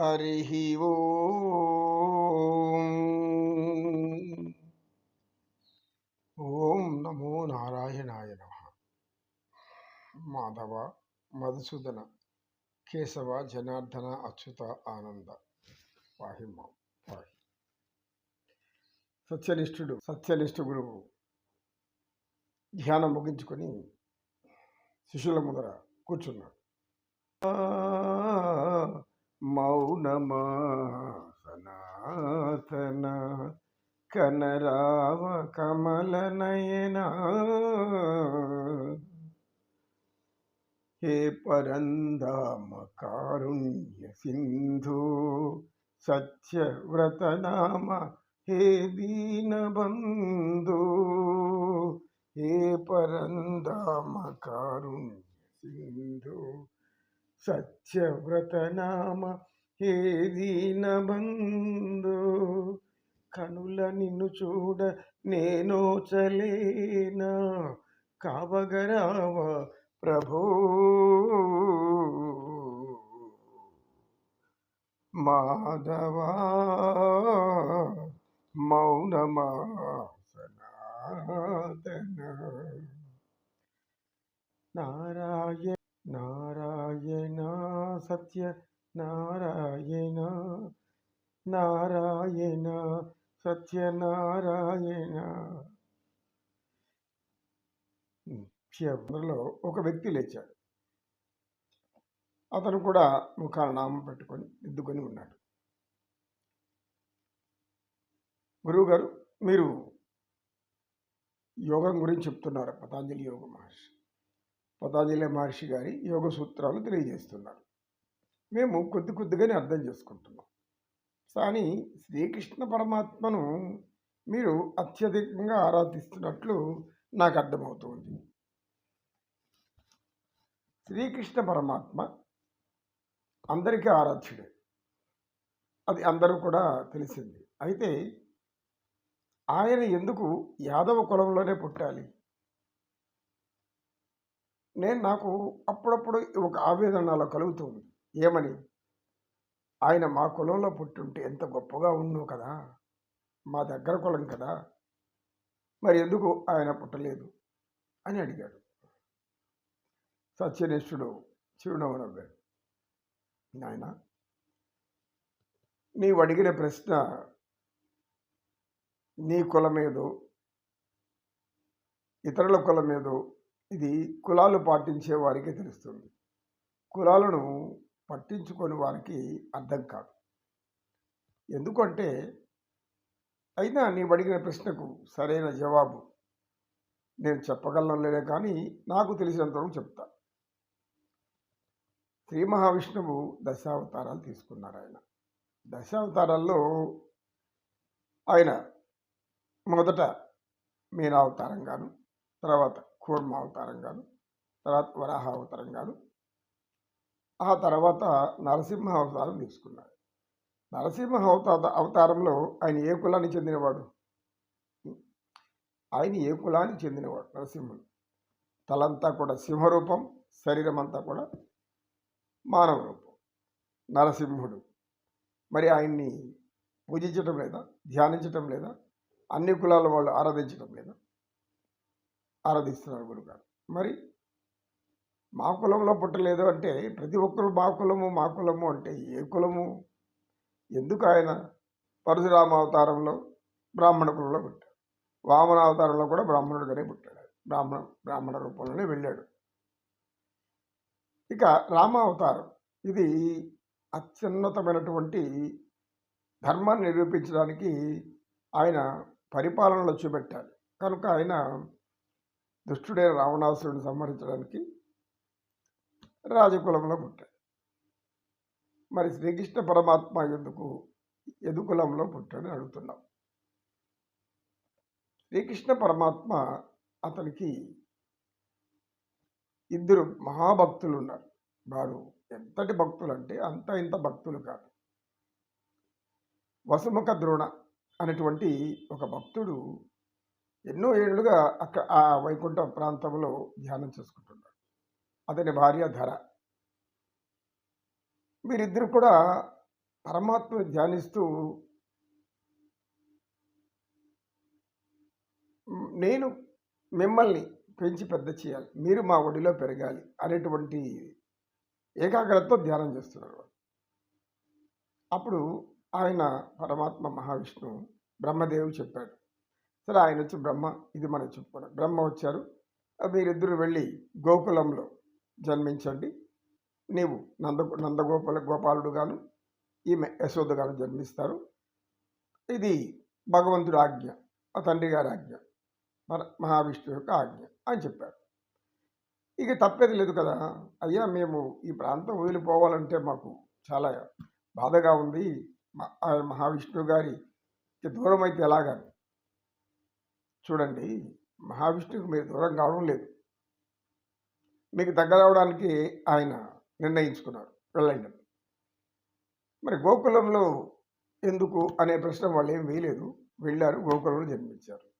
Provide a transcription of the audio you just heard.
हरिः ఓం. ఓం నమో నారాయణాయ నమ. మాధవ మధుసూదన కేశవ జనార్దన అచ్యుత ఆనంద. వాహిమ్మ వాహి. సత్యనిష్ఠుడు సత్యనిష్ఠ గురువు. ధ్యానం ముగించుకొని శిష్యుల ముందర కూర్చున్నాడు. మౌనమా సనాతన కనరావ కమలనయన. హే పరందామ కారుణ్య సింధు సత్యవ్రతనామ హే దీనబంధు. హే పరందామ కారుణ్య సింధు సత్యవ్రతనామ హే దీనబంధు కనుల నిన్ను చూడ నేనో చలేనా కావగరావ ప్రభో. మాధవా మౌనమాసనాదన నారాయణ నారాయణ సత్య నారాయణ నారాయణ సత్యనారాయణ క్షేత్రంలో ఒక వ్యక్తి లేచాడు. అతను కూడా ముఖాల నామం పెట్టుకొని దిద్దుకొని ఉన్నాడు. గురువుగారు మీరు యోగం గురించి చెప్తున్నారు? పతాంజలి యోగ మహర్షి. పతాంజలి మహర్షి గారి యోగ సూత్రాలు తెలియజేస్తున్నారు. మేము కొద్ది కొద్దిగానే అర్థం చేసుకుంటున్నాం. కానీ శ్రీకృష్ణ పరమాత్మను మీరు అత్యధికంగా ఆరాధిస్తున్నట్లు నాకు అర్థమవుతుంది. శ్రీకృష్ణ పరమాత్మ అందరికీ ఆరాధ్యుడే. అది అందరూ కూడా తెలిసింది. అయితే ఆయన ఎందుకు యాదవ కులంలోనే పుట్టాలి? నేను నాకు అప్పుడప్పుడు ఒక ఆవేదన అలా కలుగుతుంది. ఏమని? ఆయన మా కులంలో పుట్టుంటే ఎంత గొప్పగా ఉన్నావు కదా? మా దగ్గర కులం కదా? మరి ఎందుకు ఆయన పుట్టలేదు? అని అడిగాడు. సత్యనిష్ఠుడు చిరునవ్వు నవ్వాడు నాయన నీవు అడిగిన ప్రశ్న నీ కులమేదో ఇతరుల కులమేదో ఇది కులాలు పాటించే వారికి తెలుస్తుంది. కులాలను పట్టించుకొని వారికి అర్థం కాదు. ఎందుకంటే అయినా నీవు అడిగిన ప్రశ్నకు సరైన జవాబు నేను చెప్పగలను లేదే కానీ నాకు తెలిసినంతవరకు చెప్తా. శ్రీ మహావిష్ణువు దశావతారాలు తీసుకున్నారు ఆయన. దశావతారాల్లో ఆయన మొదట మీనావతారంగాను తర్వాత అవతారం గాను తర్వాత వరాహ అవతారం గాను ఆ తర్వాత నరసింహ అవతారం తీసుకున్నాడు నరసింహ అవతార అవతారంలో ఆయన ఏ కులానికి చెందినవాడు? ఆయన ఏ కులానికి చెందినవాడు? నరసింహుడు. తలంతా కూడా సింహరూపం శరీరం అంతా కూడా మానవ రూపం నరసింహుడు. మరి ఆయన్ని పూజించటం లేదా ధ్యానించటం లేదా అన్ని కులాల వాళ్ళు ఆరాధించటం లేదా? ఆరాధిస్తున్నారు గురుగారు. మరి మా కులంలో పుట్టలేదు అంటే ప్రతి ఒక్కరు మా కులము మా కులము అంటే ఏ కులము? ఎందుకు ఆయన పరశురామ అవతారంలో బ్రాహ్మణ కులంలో పుట్టాడు? వామన అవతారంలో కూడా బ్రాహ్మణుడిగానే పుట్టాడు. బ్రాహ్మణ బ్రాహ్మణ రూపంలోనే వెళ్ళాడు. ఇక రామ అవతారం. ఇది అత్యున్నతమైనటువంటి ధర్మాన్ని నిరూపించడానికి ఆయన పరిపాలనలో చూపెట్టాలి కనుక ఆయన దుష్టుడైన రావణాసురుడిని సంహరించడానికి రాజకులంలో పుట్టాడు. మరి శ్రీకృష్ణ పరమాత్మ ఎందుకు ఎదుకులంలో పుట్టాడని అడుగుతున్నాం. శ్రీకృష్ణ పరమాత్మ అతనికి ఇద్దరు మహాభక్తులు ఉన్నారు. వారు ఎంతటి భక్తులు అంటే అంత ఇంత భక్తులు కాదు. వసుముఖ ద్రోణ అనేటువంటి ఒక భక్తుడు ఎన్నో ఏళ్ళుగా అక్కడ ఆ వైకుంఠ ప్రాంతంలో ధ్యానం చేసుకుంటున్నాడు. అతని భార్య ధర. వీరిద్దరు కూడా పరమాత్మను ధ్యానిస్తూ నేను మిమ్మల్ని పెంచి పెద్ద చేయాలి. మీరు మా ఒడిలో పెరగాలి అనేటువంటి ఏకాగ్రతతో ధ్యానం చేస్తున్నారు అప్పుడు ఆయన పరమాత్మ మహావిష్ణువు బ్రహ్మదేవి చెప్పాడు సరే ఆయన వచ్చి బ్రహ్మ ఇది మనం చెప్పుకోవడం. బ్రహ్మ వచ్చారు. మీరిద్దరు వెళ్ళి గోకులంలో జన్మించండి. నీవు నంద నందగోపాల గోపాలుడు గాను ఈమె యశోద గారు జన్మిస్తారు. ఇది భగవంతుడు ఆజ్ఞ ఆ తండ్రి గారి ఆజ్ఞ మన మహావిష్ణువు యొక్క ఆజ్ఞ అని చెప్పారు. ఇక తప్పేది లేదు కదా? అయ్యా మేము ఈ ప్రాంతం వదిలిపోవాలంటే మాకు చాలా బాధగా ఉంది. మ- ఆ మహావిష్ణువు గారి దూరం అయితే ఎలాగని. చూడండి మహావిష్ణువుకి మీరు దూరం కావడం లేదు. మీకు దగ్గర అవడానికి ఆయన నిర్ణయించుకున్నారు వెళ్ళండి. మరి గోకులంలో ఎందుకు అనే ప్రశ్న వాళ్ళు ఏం వేయలేదు. వెళ్ళారు గోకులంలో జన్మించారు.